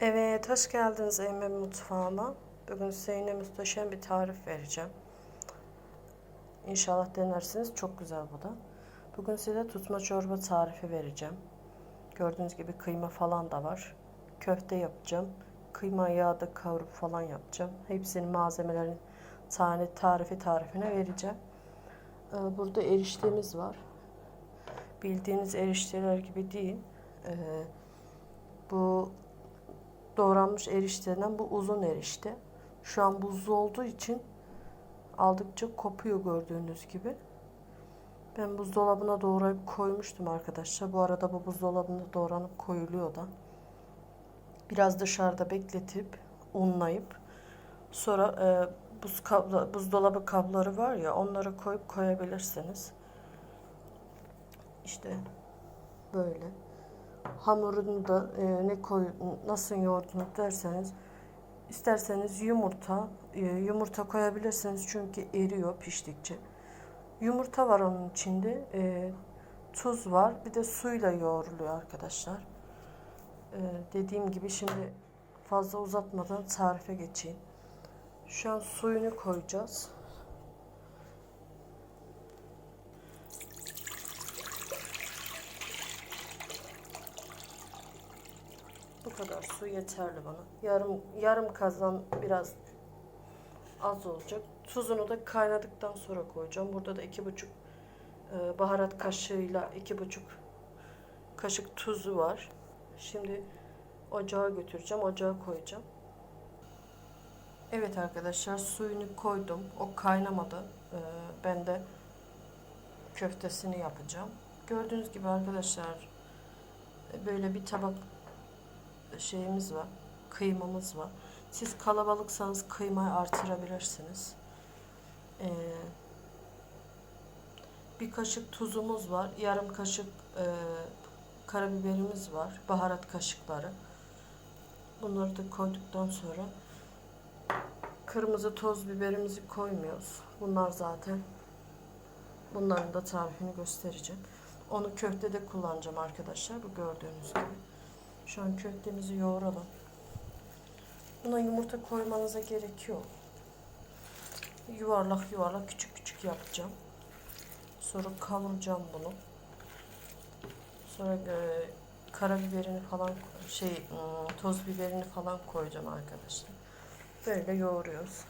Evet, hoş geldiniz Eymen Mutfağıma. Bugün size yine muhteşem bir tarif vereceğim. İnşallah denersiniz. Çok güzel bu da. Bugün size tutma çorba tarifi vereceğim. Gördüğünüz gibi kıyma falan da var. Köfte yapacağım. Kıyma yağda kavurup falan yapacağım. Hepsinin malzemelerin tane tarifi tarifine vereceğim. Ee, Burada eriştemiz var. Bildiğiniz erişteler gibi değil. Ee, Bu doğranmış erişte denen bu uzun erişte. Şu an buzlu olduğu için aldıkça kopuyor gördüğünüz gibi. Ben buzdolabına doğrayıp koymuştum arkadaşlar. Bu arada bu buzdolabında doğranıp koyuluyor da. Biraz dışarıda bekletip unlayıp sonra e, buz kablo, buzdolabı kabları var ya onları koyup koyabilirsiniz. İşte böyle hamurunu da e, ne koy nasıl yoğurdunuz derseniz isterseniz yumurta e, yumurta koyabilirsiniz çünkü eriyor piştikçe. Yumurta var onun içinde. e, tuz var. Bir de suyla yoğruluyor arkadaşlar. E, dediğim gibi şimdi fazla uzatmadan tarife geçeyim. Şu an suyunu koyacağız. Kadar su yeterli bana. Yarım yarım kazan biraz az olacak. Tuzunu da kaynadıktan sonra koyacağım. Burada da iki buçuk e, baharat kaşığıyla iki buçuk kaşık tuzu var. Şimdi ocağa götüreceğim. Ocağa koyacağım. Evet arkadaşlar suyunu koydum. O kaynamadı. E, ben de köftesini yapacağım. Gördüğünüz gibi arkadaşlar e, böyle bir tabak şeyimiz var. Kıymamız var. Siz kalabalıksanız kıymayı artırabilirsiniz. Ee, bir kaşık tuzumuz var. Yarım kaşık e, karabiberimiz var. Baharat kaşıkları. Bunları da koyduktan sonra kırmızı toz biberimizi koymuyoruz. Bunlar zaten bunların da tarifini göstereceğim. Onu köftede kullanacağım arkadaşlar. Bu gördüğünüz gibi. Şu an köftemizi yoğuralım. Buna yumurta koymanıza gerek yok. Yuvarlak yuvarlak küçük küçük yapacağım. Sonra kavuracağım bunu. Sonra e, karabiberini falan şey ım, toz biberini falan koyacağım arkadaşlar. Böyle yoğuruyoruz.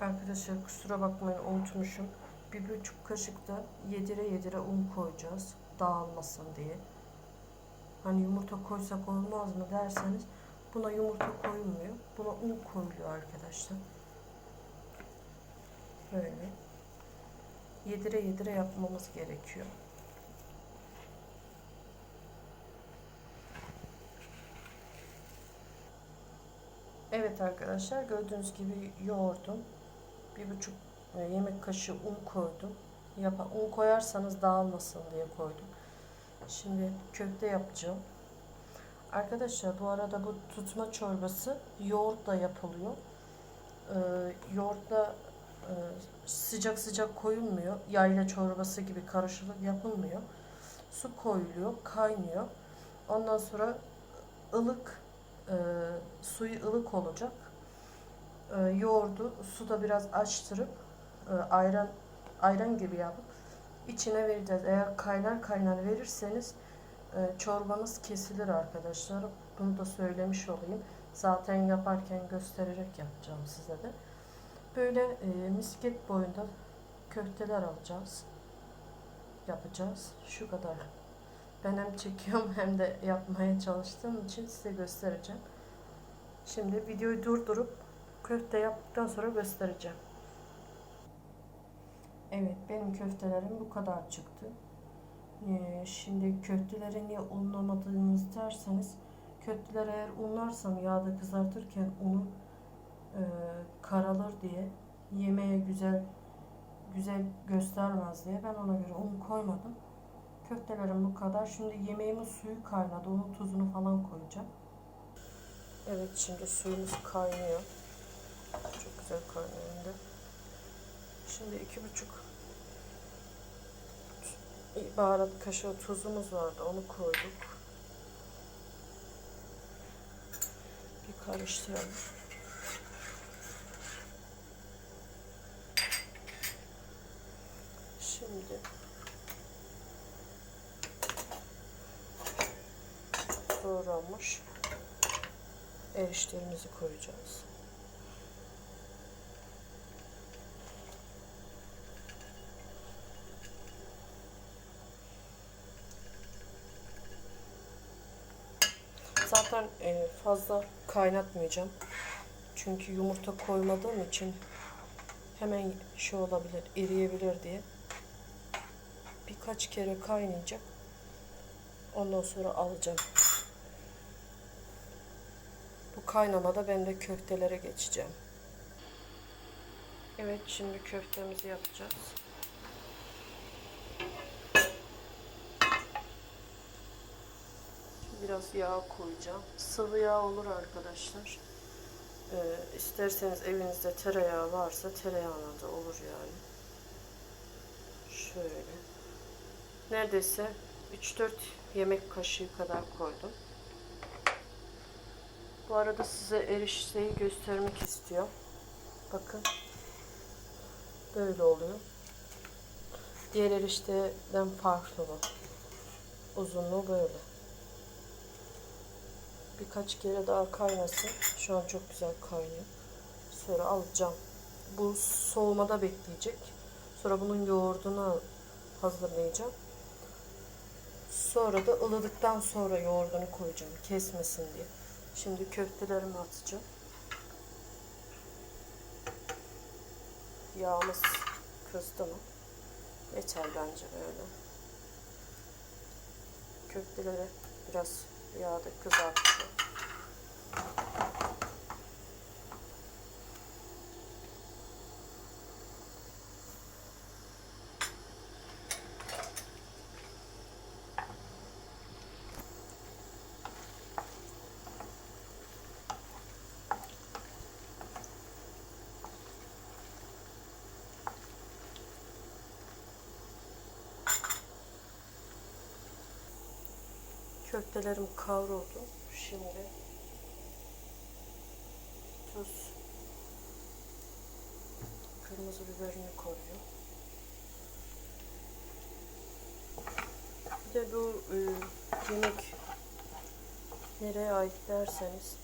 Arkadaşlar kusura bakmayın unutmuşum. Bir buçuk kaşık da yedire yedire un koyacağız. Dağılmasın diye. Hani yumurta koysak olmaz mı derseniz buna yumurta koyulmuyor. Buna un koyuluyor arkadaşlar. Böyle. Yedire yedire yapmamız gerekiyor. Evet arkadaşlar gördüğünüz gibi yoğurdum. Bir buçuk yemek kaşığı un koydum. Yapa, un koyarsanız dağılmasın diye koydum. Şimdi köfte yapacağım. Arkadaşlar bu arada bu tutma çorbası yoğurtla yapılıyor. Ee, yoğurtla e, sıcak sıcak koyulmuyor. Yayla çorbası gibi karışılıp yapılmıyor. Su koyuluyor, kaynıyor. Ondan sonra ılık e, suyu ılık olacak. E, yoğurdu suda biraz açtırıp e, ayran ayran gibi yapıp içine vereceğiz. Eğer kaynar kaynar verirseniz e, çorbanız kesilir arkadaşlar. Bunu da söylemiş olayım. Zaten yaparken göstererek yapacağım size de. Böyle e, misket boyunda köfteler alacağız. Yapacağız. Şu kadar. Ben hem çekiyorum hem de yapmaya çalıştığım için size göstereceğim. Şimdi videoyu durdurup köfte yaptıktan sonra göstereceğim. Evet benim köftelerim bu kadar çıktı. Ee, şimdi köfteleri niye unlamadığınız derseniz köfteleri eğer unlarsam yağda kızartırken unu e, karalır diye yemeğe güzel güzel göstermez diye ben ona göre un koymadım. Köftelerim bu kadar. Şimdi yemeğimin suyu kaynadı. Onun tuzunu falan koyacağım. Evet şimdi suyumuz kaynıyor. Çok güzel kaynıyor. Şimdi iki buçuk baharat kaşığı tuzumuz vardı. Onu koyduk. Bir karıştıralım. Şimdi doğranmış erişlerimizi koyacağız. Zaten e, fazla kaynatmayacağım. Çünkü yumurta koymadığım için hemen şey olabilir, eriyebilir diye. Birkaç kere kaynayacak. Ondan sonra alacağım. Bu kaynamada ben de köftelere geçeceğim. Evet şimdi köftemizi yapacağız. Biraz yağ koyacağım. Sıvı yağ olur arkadaşlar. Ee, isterseniz evinizde tereyağı varsa tereyağına da olur yani. Şöyle. Neredeyse 3-4 yemek kaşığı kadar koydum. Bu arada size erişteyi göstermek istiyorum. Bakın. Böyle oluyor. Diğer erişteden farklı bu. Uzunluğu böyle. Birkaç kere daha kaynasın. Şu an çok güzel kaynıyor. Sonra alacağım. Bu soğumada bekleyecek. Sonra bunun yoğurdunu hazırlayacağım. Sonra da ılıdıktan sonra yoğurdunu koyacağım. Kesmesin diye. Şimdi köftelerimi atacağım. Yağımız kızdı mı? Yeter bence böyle. Köfteleri biraz yağda kızartacağım. Köftelerim kavruldu. Şimdi tuz, kırmızı biberini koyuyorum. Bir de bu e, yemek nereye ait derseniz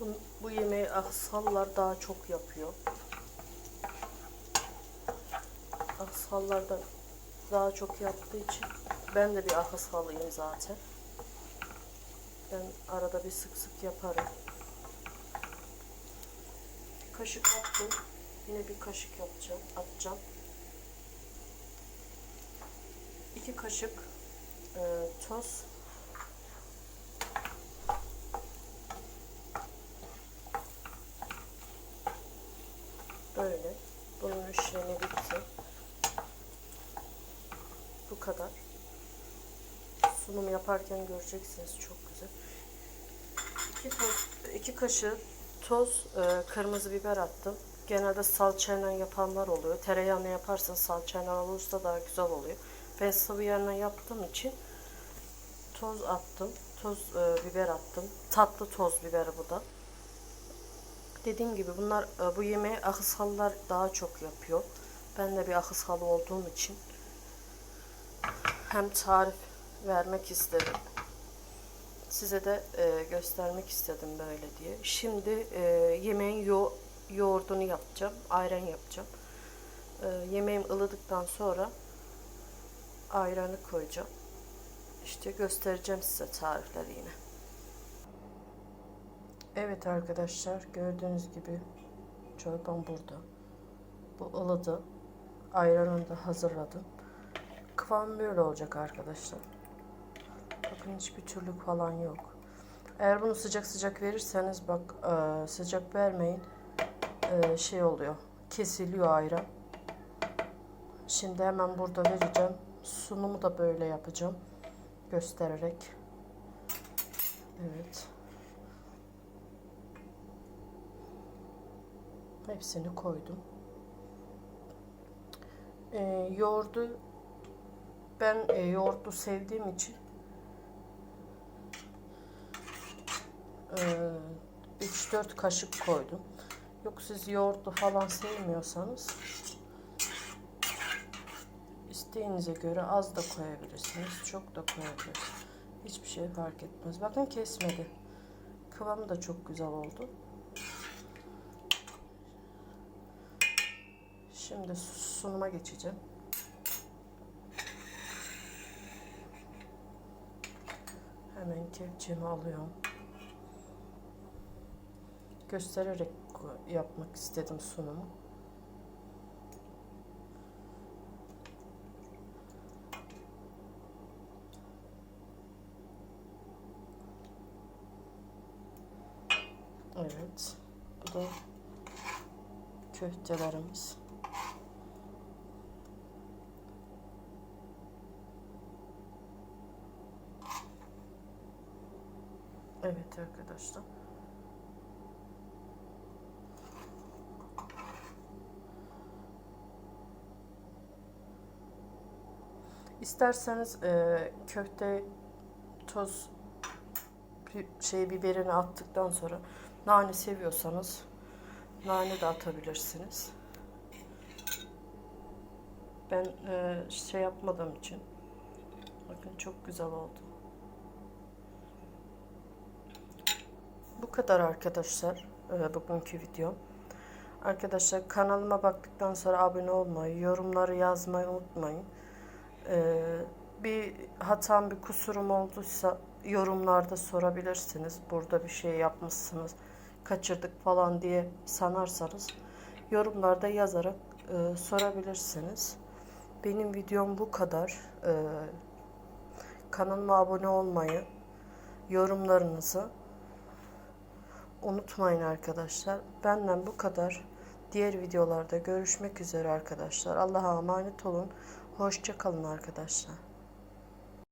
bu, bu yemeği Aksallar daha çok yapıyor. Aksallar da daha çok yaptığı için ben de bir Aksalıyım zaten. Ben arada bir sık sık yaparım. Kaşık attım. Yine bir kaşık yapacağım, atacağım. İki kaşık e, toz. Böyle. Bunun işlemi bitti. Bu kadar. Sunum yaparken göreceksiniz çok güzel. İki, toz, iki kaşık toz e, kırmızı biber attım. Genelde salçayla yapanlar oluyor. Tereyağını yaparsan salçayla olursa daha güzel oluyor. Ben sıvı yağla yaptığım için toz attım. Toz e, biber attım. Tatlı toz biber bu da. Dediğim gibi bunlar e, bu yemeği Akıshalılar daha çok yapıyor. Ben de bir Akıshalı olduğum için hem tarif vermek istedim. Size de e, göstermek istedim böyle diye. Şimdi e, yemeğin yo yoğurdunu yapacağım. Ayran yapacağım. E, yemeğim ılıdıktan sonra ayranı koyacağım. İşte göstereceğim size tarifleri yine. Evet arkadaşlar gördüğünüz gibi çorbam burada. Bu ılıdı. Ayranını da hazırladım. Kıvam böyle olacak arkadaşlar. Bakın hiçbir türlük falan yok. Eğer bunu sıcak sıcak verirseniz bak e, sıcak vermeyin. E, şey oluyor. Kesiliyor ayran. Şimdi hemen burada vereceğim. Sunumu da böyle yapacağım. Göstererek. Evet. Hepsini koydum. e, yoğurdu ben e, yoğurtlu sevdiğim için 3-4 kaşık koydum. Yok siz yoğurtlu falan sevmiyorsanız isteğinize göre az da koyabilirsiniz. Çok da koyabilirsiniz. Hiçbir şey fark etmez. Bakın kesmedi. Kıvamı da çok güzel oldu. Şimdi sunuma geçeceğim. Hemen kepçemi alıyorum. Göstererek yapmak istedim sunumu. Evet. Bu da köftelerimiz. Evet arkadaşlar. İsterseniz e, köfte toz şey biberini attıktan sonra nane seviyorsanız nane de atabilirsiniz. Ben e, şey yapmadığım için bakın çok güzel oldu. Bu kadar arkadaşlar e, bugünkü videom. Arkadaşlar kanalıma baktıktan sonra abone olmayı, yorumları yazmayı unutmayın. E, bir hatam, bir kusurum olduysa yorumlarda sorabilirsiniz. Burada bir şey yapmışsınız, kaçırdık falan diye sanarsanız yorumlarda yazarak e, sorabilirsiniz. Benim videom bu kadar. E, kanalıma abone olmayı, yorumlarınızı unutmayın arkadaşlar. Benden bu kadar. Diğer videolarda görüşmek üzere arkadaşlar. Allah'a emanet olun. Hoşça kalın arkadaşlar.